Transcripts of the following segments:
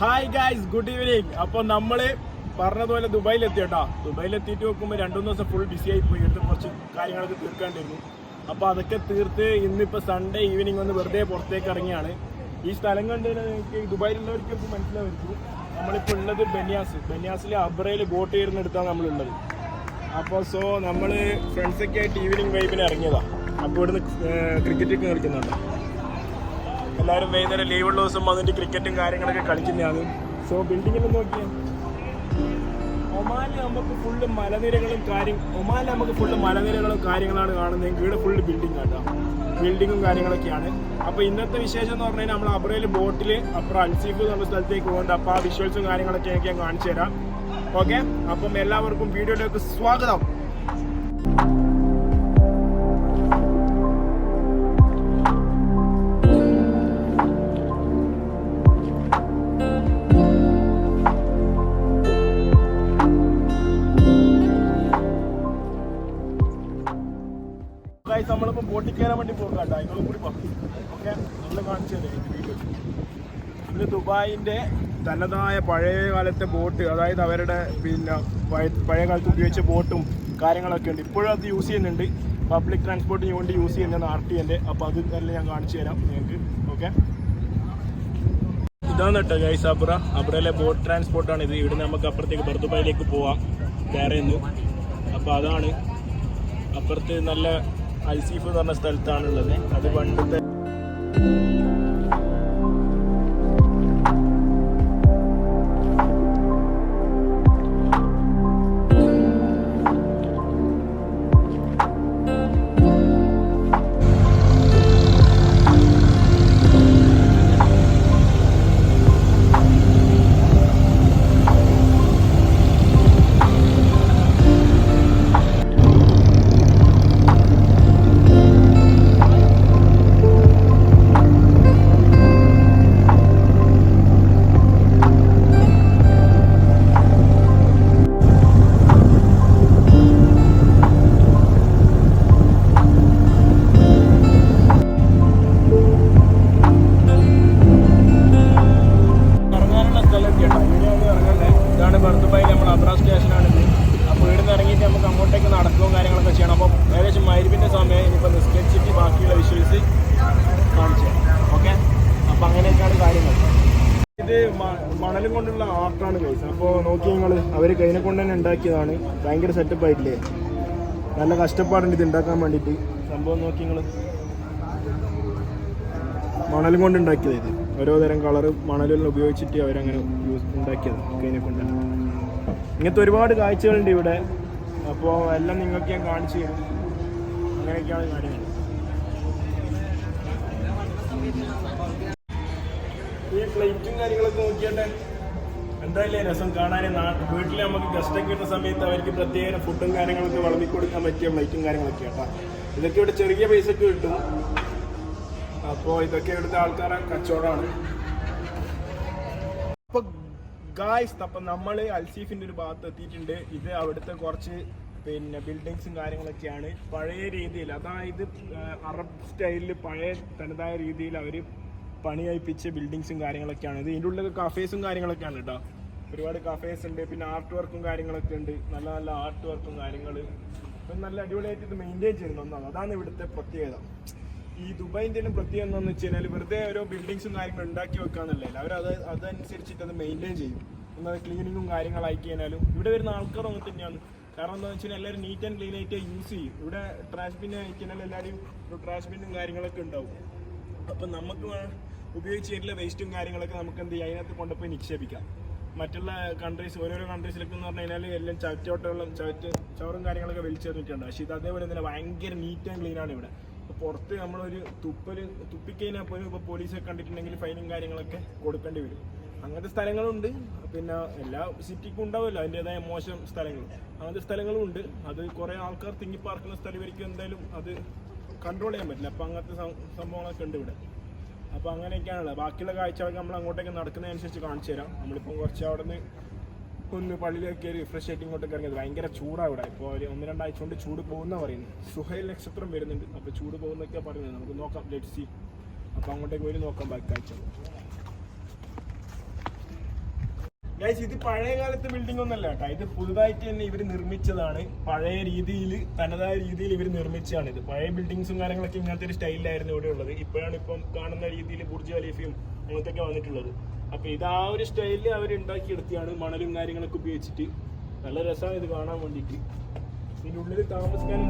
Hi guys good evening അപ്പോൾ നമ്മൾ പറഞ്ഞതുപോലെ ദുബായിൽ എത്തി കേട്ടോ ദുബായിൽ എത്തിയിട്ട് നോക്കുമ്പോൾ രണ്ടു ദിവസം ഫുൾ ബിസി ആയി പോയി എടുത്ത് കുറച്ച് കാര്യങ്ങളൊക്കെ തീർക്കാണ്ടിരുന്നു. അപ്പോൾ അതൊക്കെ തീർത്ത് ഇന്നിപ്പോൾ സൺഡേ ഈവനിങ് ഒന്ന് വെറുതെ പുറത്തേക്ക് ഇറങ്ങിയാണ്. ഈ സ്ഥലം കണ്ടു നിങ്ങൾക്ക് ദുബായിലുള്ളവർക്ക് ഇപ്പോൾ മനസ്സിലായിരിക്കും നമ്മളിപ്പോൾ ഉള്ളത് ബെന്യാസ്. ബെന്യാസിലെ അബ്രയിൽ ബോട്ട് കയറുന്നിടത്താണ് നമ്മളുള്ളത്. അപ്പോൾ സോ നമ്മൾ ഫ്രണ്ട്സൊക്കെ ആയിട്ട് ഈവനിങ് വൈബിന് ഇറങ്ങിയതാണ് അപ്പോൾ ഇവിടുന്ന് ക്രിക്കറ്റൊക്കെ കളിക്കുന്നുണ്ട്. എല്ലാവരും വൈകുന്നേരം ലീവുള്ള ദിവസം വന്നിട്ട് ക്രിക്കറ്റും കാര്യങ്ങളൊക്കെ കളിക്കുന്നതാണ്. സോ ബിൽഡിങ്ങിൽ നോക്കിയാൽ ഒമാനിൽ നമുക്ക് ഫുള്ള് മലനിരകളും കാര്യം ഒമാനിൽ നമുക്ക് ഫുള്ള് മലനിരകളും കാര്യങ്ങളാണ് കാണുന്നത്. ഇവിടെ ഫുള്ള് ബിൽഡിംഗ് ആട്ടോ ബിൽഡിങ്ങും കാര്യങ്ങളൊക്കെയാണ്. അപ്പോൾ ഇന്നത്തെ വിശേഷം എന്ന് പറഞ്ഞാൽ നമ്മൾ അബ്രയിൽ ബോട്ടിൽ അപ്പുറം അൽസീഫ് എന്നുള്ള സ്ഥലത്തേക്ക് പോകുന്നുണ്ട് അപ്പോൾ ആ വിഷ്വൽസും കാര്യങ്ങളൊക്കെ ഞാൻ കാണിച്ചു തരാം. ഓക്കെ അപ്പം എല്ലാവർക്കും വീഡിയോയിലേക്ക് സ്വാഗതം. ഗൈസ് നമ്മളിപ്പോൾ ബോട്ടിൽ കയറാൻ വേണ്ടി പോകുക കേട്ടോ. അതിനോട് കൂടി ഓക്കെ? നമ്മൾ കാണിച്ചു തരാം വീഡിയോ ഇത് ദുബായിന്റെ തനതായ പഴയ കാലത്തെ ബോട്ട് അതായത് അവരുടെ പിന്നെ പഴയ- കാലത്ത് ഉപയോഗിച്ച ബോട്ടും കാര്യങ്ങളൊക്കെ ഉണ്ട്. ഇപ്പോഴും അത് യൂസ് ചെയ്യുന്നുണ്ട്. പബ്ലിക് ട്രാൻസ്പോർട്ടിന് വേണ്ടി യൂസ് ചെയ്യുന്നതാണ് ആർ ടി എന്റെ അപ്പോൾ അത് എല്ലാം ഞാൻ കാണിച്ചു തരാം നിങ്ങൾക്ക്. ഓക്കെ? ഇതാണ് കേട്ടോ ഗൈസ് അബ്ര അബ്രയിലെ ബോട്ട് ട്രാൻസ്പോർട്ടാണ് ഇത്. ഇവിടെ നമുക്ക് അപ്പുറത്തേക്ക് ബർദുബായിലേക്ക് പോവാം. ഒന്നും അപ്പോൾ അതാണ് അപ്പുറത്ത് നല്ല അൽസീഫ് എന്ന് പറഞ്ഞ സ്ഥലത്താണുള്ളത്. അത് പണ്ടത്തെ നമ്മൾ അബ്ര സ്റ്റേഷനാണിത് അപ്പോൾ ഇവിടുന്ന് ഇറങ്ങിയിട്ട് നമുക്ക് അങ്ങോട്ടേക്ക് നടക്കുകയും കാര്യങ്ങളൊക്കെ ചെയ്യണം. അപ്പം ഏകദേശം മരുവിന്റെ സമയം ഇനിയിപ്പോൾ നിസ്കരിച്ചിട്ട് ബാക്കിയുള്ള വിഷ്വൽസ് കാണിച്ചു ഓക്കെ അപ്പം അങ്ങനെയൊക്കെയാണ് കാര്യങ്ങൾ. ഇത് മണലും കൊണ്ടുള്ള ആർട്ടാണ് ഗൈസ് അപ്പോൾ നോക്കി നിങ്ങൾ അവർ കൈനെ കൊണ്ട് തന്നെ ഉണ്ടാക്കിയതാണ്. ഭയങ്കര സെറ്റപ്പ് ആയിട്ടില്ലേ? നല്ല കഷ്ടപ്പാടുണ്ട് ഇത് ഉണ്ടാക്കാൻ വേണ്ടിയിട്ട്. സംഭവം നോക്കി നിങ്ങൾ മണലും കൊണ്ട് ഉണ്ടാക്കിയത് ഇത്. ഓരോ തരം കളറ് മണലെല്ലാം ഉപയോഗിച്ചിട്ട് അവരങ്ങനെ യൂസ് ഉണ്ടാക്കിയത് കൈനെ കൊണ്ട് ഇങ്ങനത്തെ ഒരുപാട് കാഴ്ചകളുണ്ട് ഇവിടെ. അപ്പോൾ എല്ലാം നിങ്ങൾക്ക് ഞാൻ കാണിച്ചു തരും. അങ്ങനെയൊക്കെയാണ് കാര്യങ്ങൾ. ഈ പ്ലേറ്റും കാര്യങ്ങളൊക്കെ നോക്കിയാട്ടെ എന്തായാലും രസം കാണാൻ വീട്ടിൽ നമുക്ക് ഗസ്റ്റൊക്കെ കിട്ടുന്ന സമയത്ത് അവർക്ക് പ്രത്യേക ഫുഡും കാര്യങ്ങളൊക്കെ വളർത്തി കൊടുക്കാൻ പറ്റിയ പ്ലേറ്റും കാര്യങ്ങളൊക്കെ കേട്ടോ ഇതൊക്കെ ഇവിടെ ചെറിയ പൈസക്ക് കിട്ടും. അപ്പോൾ ഇതൊക്കെ ഇവിടുത്തെ ആൾക്കാരെ കച്ചവടമാണ്. അപ്പൊ ഗായ്സ് അപ്പൊ നമ്മൾ അൽസീഫിന്റെ ഒരു ഭാഗത്ത് എത്തിയിട്ടുണ്ട്. ഇത് അവിടുത്തെ കുറച്ച് പിന്നെ ബിൽഡിങ്സും കാര്യങ്ങളൊക്കെയാണ്. പഴയ രീതിയിൽ അതായത് അറബ് സ്റ്റൈലിൽ പഴയ തനതായ രീതിയിൽ അവർ പണി കഴിപ്പിച്ച ബിൽഡിങ്സും കാര്യങ്ങളൊക്കെയാണ്. ഇത് ഇതിന്റെ ഉള്ളിൽ കഫേസും കാര്യങ്ങളൊക്കെയാണ് കേട്ടോ ഒരുപാട് കഫേസ് ഉണ്ട് പിന്നെ ആർട്ട് വർക്കും കാര്യങ്ങളൊക്കെ ഉണ്ട്. നല്ല നല്ല ആർട്ട് വർക്കും കാര്യങ്ങൾ അപ്പം നല്ല അടിപൊളിയായിട്ട് ഇത് മെയിന്റെയിൻ ചെയ്യുന്ന ഒന്നാണ് അതാണ് ഇവിടുത്തെ പ്രത്യേകത. ഈ ദുബായിന്റെ പ്രത്യേകം എന്താണെന്ന് വെച്ച് കഴിഞ്ഞാൽ വെറുതെ ഓരോ ബിൽഡിങ്സും കാര്യങ്ങളും ഉണ്ടാക്കി വെക്കാന്നല്ലേ. അവർ അത് അതനുസരിച്ചിട്ട് അത് മെയിന്റെയിൻ ചെയ്യും. എന്നാൽ ക്ലീനിങ്ങും കാര്യങ്ങളാക്കി കഴിഞ്ഞാലും ഇവിടെ വരുന്ന ആൾക്കാർ അങ്ങനെ തന്നെയാണ്. കാരണം എന്താണെന്ന് വെച്ചാൽ എല്ലാവരും നീറ്റ് ആൻഡ് ക്ലീൻ ആയിട്ട് യൂസ് ചെയ്യും. ഇവിടെ ട്രാഷ് ബിന്നെ ആയിക്കഴിഞ്ഞാൽ എല്ലാവരും ട്രാഷ് ബിന്നും കാര്യങ്ങളൊക്കെ ഉണ്ടാവും. അപ്പം നമുക്ക് വേ- ഉപയോഗിച്ച് തരുന്ന വേസ്റ്റും കാര്യങ്ങളൊക്കെ നമുക്ക് എന്ത് ചെയ്യാം? അതിനകത്ത് കൊണ്ടുപോയി നിക്ഷേപിക്കാം. മറ്റുള്ള കൺട്രീസ് ഓരോരോ കൺട്രീസിലൊക്കെ എന്ന് പറഞ്ഞു കഴിഞ്ഞാൽ എല്ലാം ചവറ്റോട്ടകളും ചവറ്റ് ചോറും കാര്യങ്ങളൊക്കെ വലിച്ചെറിഞ്ഞിട്ടുണ്ട് പക്ഷേ ഇത് അതേപോലെ തന്നെ ഭയങ്കര നീറ്റ് ആൻഡ് ക്ലീൻ ആണ് ഇവിടെ. പുറത്ത് നമ്മളൊരു തുപ്പൽ തുപ്പിക്കഴിഞ്ഞാൽ പോലും ഇപ്പോൾ പോലീസൊക്കെ കണ്ടിട്ടുണ്ടെങ്കിൽ ഫൈനും കാര്യങ്ങളൊക്കെ കൊടുക്കേണ്ടി വരും. അങ്ങനത്തെ സ്ഥലങ്ങളുണ്ട്. പിന്നെ എല്ലാ സിറ്റിക്കും ഉണ്ടാവുമല്ലോ അതിന്റെതായ മോശം സ്ഥലങ്ങൾ. അങ്ങനത്തെ സ്ഥലങ്ങളും ഉണ്ട്. അത് കുറേ ആൾക്കാർ തിങ്ങിപ്പാർക്കുന്ന സ്ഥലം വരയ്ക്കും എന്തായാലും അത് കൺട്രോൾ ചെയ്യാൻ പറ്റില്ല. അപ്പോൾ അങ്ങനത്തെ സംഭവങ്ങളൊക്കെ ഉണ്ട് ഇവിടെ. അപ്പോൾ അങ്ങനെയൊക്കെയാണുള്ളത്. ബാക്കിയുള്ള കാഴ്ചകളൊക്കെ നമ്മൾ അങ്ങോട്ടേക്ക് നടക്കുന്നതനുസരിച്ച് കാണിച്ചു തരാം നമ്മളിപ്പോൾ കുറച്ച് അവിടെ നിന്ന് ഒന്ന് പള്ളിയിലേക്ക് കയറി റിഫ്രഷ് ആയിട്ട് ഇങ്ങോട്ട് ഇറങ്ങിയത് ഭയങ്കര ചൂടാണ് ഇവിടെ. ഇപ്പോൾ ഒരു ഒന്ന് രണ്ടാഴ്ച കൊണ്ട് ചൂട് പോകുന്ന പറയുന്നത് സുഹൈൽ നക്ഷത്രം വരുന്നുണ്ട്. അപ്പോൾ ചൂട് പോകുന്നൊക്കെയാണ് പറയുന്നത് നമുക്ക് നോക്കാം. ലെറ്റ് സി അപ്പോൾ അങ്ങോട്ടേക്ക് പോയി നോക്കാം ബാക്കി കാഴ്ച. ഗൈസ് ഇത് പഴയ കാലത്തെ ബിൽഡിംഗ് ഒന്നല്ല കേട്ടോ. ഇത് പുതുതായിട്ട് തന്നെ ഇവർ നിർമ്മിച്ചതാണ്. പഴയ രീതിയിൽ തനതായ രീതിയിൽ ഇവർ നിർമ്മിച്ചതാണ് ഇത്. പഴയ ബിൽഡിങ്സും കാര്യങ്ങളൊക്കെ ഇങ്ങനത്തെ ഒരു സ്റ്റൈലിലായിരുന്നു ഇവിടെ ഉള്ളത്. ഇപ്പോഴാണ് ഇപ്പം കാണുന്ന രീതിയിൽ ബുർജ് ഖലീഫയും അങ്ങനത്തെ ഒക്കെ വന്നിട്ടുള്ളത്. അപ്പൊ ഇത് ആ ഒരു സ്റ്റൈലിൽ അവർ ഉണ്ടാക്കി ഉണ്ടാക്കിയെടുത്തിയാണ് മണലും കാര്യങ്ങളൊക്കെ ഉപയോഗിച്ചിട്ട്. നല്ല രസമാണ് ഇത് കാണാൻ വേണ്ടിയിട്ട്. ഇതിനുള്ളിൽ താമസിക്കാനും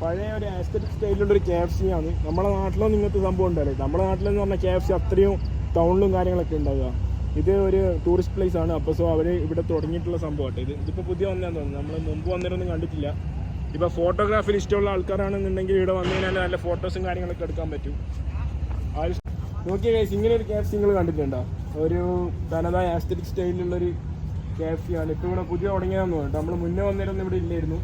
പഴയ ഒരു ആസ്തറ്റിക് സ്റ്റൈലിലുള്ള ഒരു കെ എഫ് സി ആണ് നമ്മുടെ നാട്ടിലൊന്നും ഇങ്ങനത്തെ സംഭവം ഉണ്ടല്ലേ. നമ്മുടെ നാട്ടിലെന്ന് പറഞ്ഞാൽ കെ എഫ് സി അത്രയും ടൗണിലും കാര്യങ്ങളൊക്കെ ഉണ്ടാവുക. ഇത് ഒരു ടൂറിസ്റ്റ് പ്ലേസ് ആണ്. അപ്പോൾ സോ അവർ ഇവിടെ തുടങ്ങിയിട്ടുള്ള സംഭവമാട്ടെ ഇത് ഇതിപ്പോൾ പുതിയ വന്നതെന്ന് തോന്നുന്നു. നമ്മൾ മുമ്പ് വന്നേരൊന്നും കണ്ടിട്ടില്ല. ഇപ്പോൾ ഫോട്ടോഗ്രാഫിയിൽ ഇഷ്ടമുള്ള ആൾക്കാരാണെന്നുണ്ടെങ്കിൽ ഇവിടെ വന്നു കഴിഞ്ഞാൽ നല്ല ഫോട്ടോസും കാര്യങ്ങളൊക്കെ എടുക്കാൻ പറ്റും. ആ നോക്കിയ കേസ് ഇങ്ങനെ ഒരു KFC നിങ്ങൾ കണ്ടിട്ടുണ്ടോ? ഒരു തനതായ ആസ്തറ്റിക് സ്റ്റൈലിലുള്ളൊരു KFC ആണ്. ഇപ്പോൾ ഇവിടെ പുതിയ തുടങ്ങിയതെന്ന് തോന്നുന്നു. നമ്മൾ മുന്നേ വന്നിരുന്നു ഇവിടെ ഇല്ലായിരുന്നു.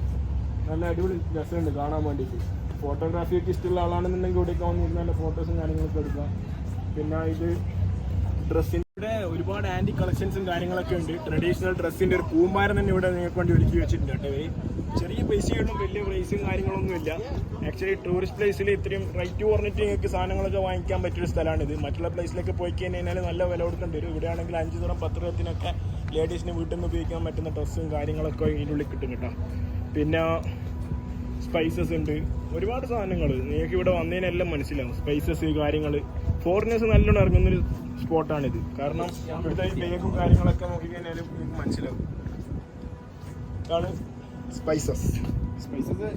നല്ല അടിപൊളി രസമുണ്ട് കാണാൻ വേണ്ടിയിട്ട്. ഫോട്ടോഗ്രാഫി ഒക്കെ ഇഷ്ടമുള്ള ആളാണെന്നുണ്ടെങ്കിൽ ഇവിടെയൊക്കെ വന്നിരുന്ന നല്ല ഫോട്ടോസും കാര്യങ്ങളൊക്കെ എടുക്കാം. പിന്നെ ഇത് ഡ്രസ്സിന്റെ ഒരുപാട് ആന്റി കളക്ഷൻസും കാര്യങ്ങളൊക്കെ ഉണ്ട്. ട്രഡീഷണൽ ഡ്രസ്സിന്റെ ഒരു പൂമ്പാരം തന്നെ ഇവിടെ നിങ്ങൾക്ക് വേണ്ടി ഒരുക്കി വെച്ചിട്ടുണ്ട് കേട്ടോ. ചെറിയ പൈസയൊന്നും വലിയ പ്രൈസും കാര്യങ്ങളൊന്നുമില്ല ആക്ച്വലി ടൂറിസ്റ്റ് പ്ലേസിൽ ഇത്രയും റേറ്റ് കുറഞ്ഞിട്ട് നിങ്ങൾക്ക് സാധനങ്ങളൊക്കെ വാങ്ങിക്കാൻ പറ്റിയൊരു സ്ഥലമാണിത്. മറ്റുള്ള പ്ലേസിലൊക്കെ പോയി കഴിഞ്ഞാൽ നല്ല വില കൊടുക്കേണ്ടി വരും. ഇവിടെ ആണെങ്കിൽ അഞ്ച് തരം പത്ത് രൂപത്തിനൊക്കെ ലേഡീസിന് വീട്ടിൽ നിന്ന് ഉപയോഗിക്കാൻ പറ്റുന്ന ഡ്രസ്സും കാര്യങ്ങളൊക്കെ ഇതിനുള്ളിൽ കിട്ടും കേട്ടോ. പിന്നെ സ്പൈസസ് ഉണ്ട്. ഒരുപാട് സാധനങ്ങൾ. നിങ്ങൾക്ക് ഇവിടെ വന്നതിനെല്ലാം മനസ്സിലാവും. സ്പൈസസ് കാര്യങ്ങൾ. ഫോറിനേഴ്സ് നല്ലോണം ഇറങ്ങുന്നൊരു സ്പോട്ടാണിത് കാരണം ഇവിടുത്തെ ബാഗും കാര്യങ്ങളൊക്കെ നോക്കിക്കഴിഞ്ഞാലും നിങ്ങൾക്ക് മനസ്സിലാവും. ഇതാണ് സ്പൈസസ് സ്പൈസസ്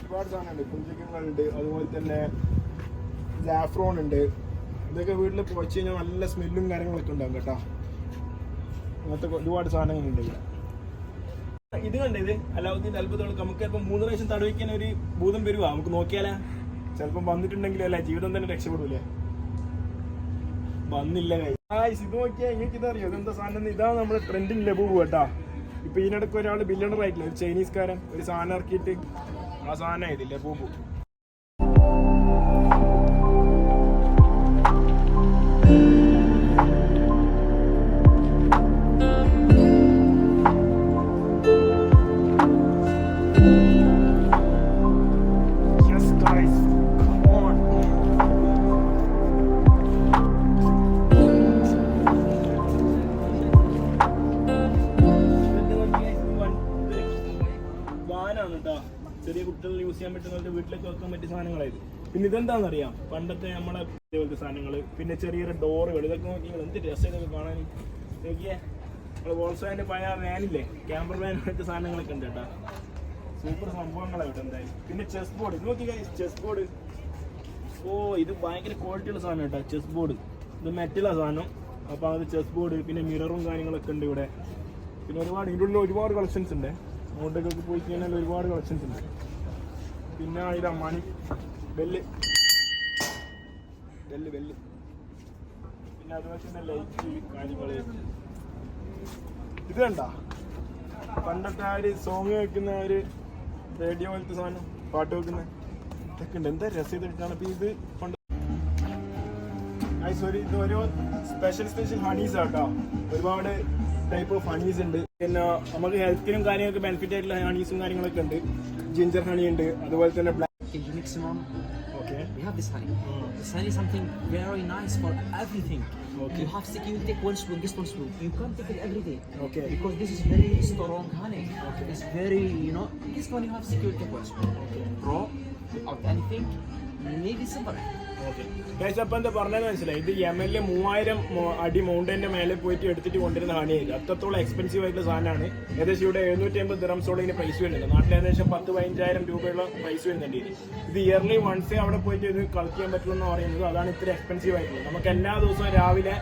ഒരുപാട് സാധനമുണ്ട്. കുഞ്ചിക്കങ്ങളുണ്ട് അതുപോലെ തന്നെ ജാഫ്രോൺ ഉണ്ട്. ഇതൊക്കെ വീട്ടിൽ പോയിച്ച് കഴിഞ്ഞാൽ നല്ല സ്മെല്ലും കാര്യങ്ങളൊക്കെ ഉണ്ടാകും കേട്ടോ. അങ്ങനത്തെ ഒരുപാട് സാധനങ്ങളുണ്ട് ഇവിടെ. ഇത് കണ്ടത് ഇത് അലാവുദ്ദീൻ അത്ഭുതങ്ങൾ നമുക്ക് ചിലപ്പോൾ മൂന്ന് പ്രാവശ്യം തടവിക്കാൻ ഒരു ഭൂതം വരുവാ. നമുക്ക് നോക്കിയാലാ. ചിലപ്പം വന്നിട്ടുണ്ടെങ്കിലും അല്ല ജീവിതം തന്നെ രക്ഷപ്പെടൂലേ? വന്നില്ല കൈ ഇത് നോക്കിയാൽ നിങ്ങൾക്ക് ഇതറിയോ? ഇതെന്താ സാധനം ഇതാണ് നമ്മുടെ ട്രെൻഡിങ് ലഭു കേട്ടാ. ഇപ്പൊ ഇതിനിടയ്ക്ക് ഒരാൾ ബില്യണർ ആയിട്ടില്ല? ഒരു ചൈനീസ്കാരൻ ഒരു സാധനം ഇറക്കിയിട്ട് ആ സാധനം ഇത് അറിയാം പണ്ടത്തെ നമ്മളെ ഇതേപോലത്തെ സാധനങ്ങൾ പിന്നെ ചെറിയൊരു ഡോറുകൾ ഇതൊക്കെ നോക്കി എന്ത് രസം ഇതൊക്കെ കാണാൻ. നോക്കിയേ. നമ്മൾ വോൾസാന്റെ പഴയ വാനില്ലേ ക്യാമ്പർ വാൻ പോലത്തെ സാധനങ്ങളൊക്കെ ഉണ്ട് കേട്ടോ. സൂപ്പർ സംഭവങ്ങളാണ് ഇവിടെ എന്തായാലും. പിന്നെ ചെസ് ബോർഡ് നോക്കി ചെസ് ബോർഡ് ഓ ഇത് ഭയങ്കര ക്വാളിറ്റി ഉള്ള സാധനം കേട്ടോ ചെസ് ബോർഡ് ഇത് മെറ്റലാണ് സാധനം. അപ്പോൾ അത് ചെസ് ബോർഡ് പിന്നെ മിററും കാര്യങ്ങളൊക്കെ ഉണ്ട് ഇവിടെ. പിന്നെ ഒരുപാട് ഇതിന്റെ ഉള്ളിൽ ഒരുപാട് കളക്ഷൻസ് ഉണ്ട്. അങ്ങോട്ടേക്കൊക്കെ പോയി കഴിഞ്ഞാൽ ഒരുപാട് കളക്ഷൻസ് ഉണ്ട്. പിന്നെ ഇതാ മണി ബെല്ല് ബെല്ല് വെല്ല്. പിന്നെ അതുപോലെ തന്നെ ലൈറ്റ് ഇത് കണ്ട? പണ്ടത്തെ ആ ഒരു സോങ് വെക്കുന്ന ഒരു റേഡിയോ പോലത്തെ സാധനം പാട്ട് വെക്കുന്ന ഇതൊക്കെ ഉണ്ട്. എന്താ രസം ഇതൊക്കെയാണ് ഇത് കൊണ്ട് സോറി ഇത് ഓരോ സ്പെഷ്യൽ സ്പെഷ്യൽ ഹണീസ് ആട്ടോ. ഒരുപാട് ടൈപ്പ് ഓഫ് ഹണീസ് ഉണ്ട്. പിന്നെ നമുക്ക് ഹെൽത്തിനും കാര്യങ്ങൾക്ക് ബെനിഫിറ്റ് ആയിട്ടുള്ള ഹണീസും കാര്യങ്ങളൊക്കെ ഉണ്ട്. ജിഞ്ചർ ഹണി ഉണ്ട്. അതുപോലെ തന്നെ black Can Okay. We have this honey. Mm. This honey is something very nice for everything. Okay. You have sick, you take one spoon, this one spoon. You can't take it every day. Okay. Because this is very strong honey. Okay. It's very, you know, this one you have sick, you take one spoon. Okay. Raw, without anything, maybe separate. കേശപ്പന്റെ പറഞ്ഞത് മനസ്സിലായി? ഇത് യമനിലെ മൂവായിരം അടി മൗണ്ടൈന്റെ മേലെ പോയിട്ട് എടുത്തിട്ട് കൊണ്ടിരുന്ന ഹണിയായിരുന്നു അത്രത്തോളം എക്സ്പെൻസീവ് ആയിട്ടുള്ള സാധനമാണ്. ഏകദേശം ഇവിടെ എഴുന്നൂറ്റി അമ്പത് ദിറംസോളം ഇതിന് പൈസ വരുന്നുണ്ട്. നാട്ടിൽ ഏകദേശം പത്ത് പതിനഞ്ചായിരം രൂപയുള്ള പൈസ വരുന്നുണ്ട് ഇത് ഇയർലി വൺസ് അവിടെ പോയിട്ട് ഇത് കളിക്കാൻ പറ്റുമെന്ന് പറയുന്നത് അതാണ് ഇത്ര എക്സ്പെൻസീവ് ആയിട്ടുള്ളത്. നമുക്ക് എല്ലാ ദിവസവും രാവിലെ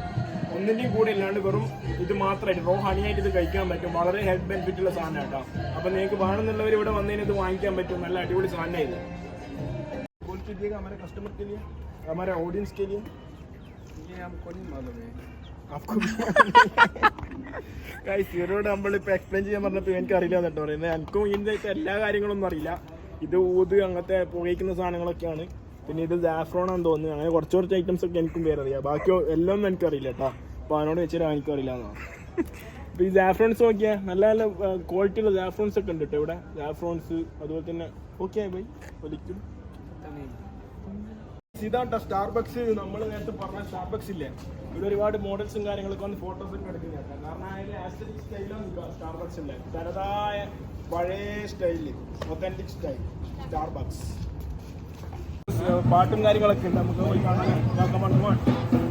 ഒന്നിന്റെയും കൂടെ ഇല്ലാണ്ട് വെറും ഇത് മാത്രമായിട്ട് റോ ഹണിയായിട്ട് ഇത് കഴിക്കാൻ പറ്റും. വളരെ ഹെൽത്ത് ബെനിഫിറ്റ് ഉള്ള സാധനം കേട്ടോ. അപ്പൊ നിങ്ങൾക്ക് വേണമെന്നുള്ളവർ ഇവിടെ വന്നതിന് ഇത് വാങ്ങിക്കാൻ പറ്റും. നല്ല അടിപൊളി സാധനമായിരുന്നു. ഇത് ക്വാളിറ്റി हमारे ऑडियंस के लिए ये हमको नहीं मालूम है आपको ഗൈസ് ഇവരോട് നമ്മളിപ്പോൾ എക്സ്പ്ലെയിൻ ചെയ്യാൻ പറഞ്ഞപ്പോൾ എനിക്ക് അറിയില്ല കേട്ടോ പറയുന്നത് എനിക്കും ഇതിൻ്റെ എല്ലാ കാര്യങ്ങളൊന്നും അറിയില്ല ഇത് ഊത് അങ്ങനത്തെ പുകയ്ക്കുന്ന സാധനങ്ങളൊക്കെയാണ് പിന്നെ ഇത് സാഫ്രോൺ ആണെന്ന് തോന്നുന്നു അങ്ങനെ കുറച്ച് കുറച്ച് ഐറ്റംസ് ഒക്കെ എനിക്കും പേര് അറിയാം ബാക്കി എല്ലാം ഒന്നും എനിക്കറിയില്ല കേട്ടോ അപ്പോൾ അവനോട് വെച്ചാൽ എനിക്കറിയില്ല എന്നാണ് അപ്പോൾ ഈ സാഫ്രോൺസ് നോക്കിയാൽ നല്ല നല്ല ക്വാളിറ്റി ഉള്ള സാഫ്രോൺസ് ഒക്കെ ഉണ്ട് കേട്ടോ ഇവിടെ സാഫ്രോൺസ് അതുപോലെ തന്നെ ഓക്കെ ബൈ ഒലിക്കും ഇതാട്ടോ സ്റ്റാർബക്സ് നമ്മൾ നേരത്തെ പറഞ്ഞ സ്റ്റാർബക്സ് ഇല്ലേ? ഇവിടെ ഒരുപാട് മോഡൽസും കാര്യങ്ങളൊക്കെ വന്ന് ഫോട്ടോസ് ഒക്കെ എടുക്കുന്നതാണ് കാരണം അതിന്റെ ആസ്തറ്റിക് സ്റ്റൈലാണ് സ്റ്റാർബക്സ് ഇല്ലേ തനതായ പഴയ സ്റ്റൈലിൽ ഒത്തന്റിക് സ്റ്റൈൽ സ്റ്റാർബക്സ് പാട്ടും കാര്യങ്ങളൊക്കെ ഉണ്ട്. നമുക്ക് പോയി കാണാൻ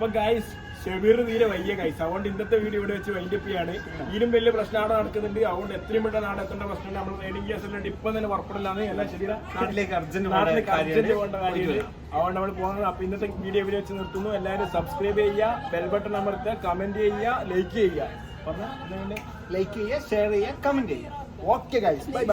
അപ്പൊ ഗൈസ് ഷെബീർ തീരെ വയ്യ ഗൈസ് അതുകൊണ്ട് ഇന്നത്തെ വീഡിയോ ഇവിടെ വെച്ച് വൈൻഡപ്പ് ചെയ്യാണ്. ഇതിലും വലിയ പ്രശ്നം അവിടെ നടക്കുന്നുണ്ട്. അതുകൊണ്ട് എത്രയും പെട്ടെന്ന് നടക്കേണ്ട എത്തേണ്ട പ്രശ്നം നമ്മൾ ട്രെയിനിങ് കേസിലുണ്ട് ഇപ്പൊ തന്നെ പുറപ്പെടില്ലാന്ന് എല്ലാം നാട്ടിലേക്ക് അർജന്റ് പോകേണ്ട കാര്യമുണ്ട് അതുകൊണ്ട് നമ്മൾ പോകുന്നത്. അപ്പൊ ഇന്നത്തെ വീഡിയോ ഇവിടെ വെച്ച് നിർത്തുന്നു. എല്ലാവരും സബ്സ്ക്രൈബ് ചെയ്യുക. ബെൽ ബട്ടൺ അമർത്തുക. കമന്റ് ചെയ്യുക. ലൈക്ക് ചെയ്യുക. ലൈക്ക് ചെയ്യുക ഷെയർ ചെയ്യുക കമന്റ് ചെയ്യുക. Okay guys bye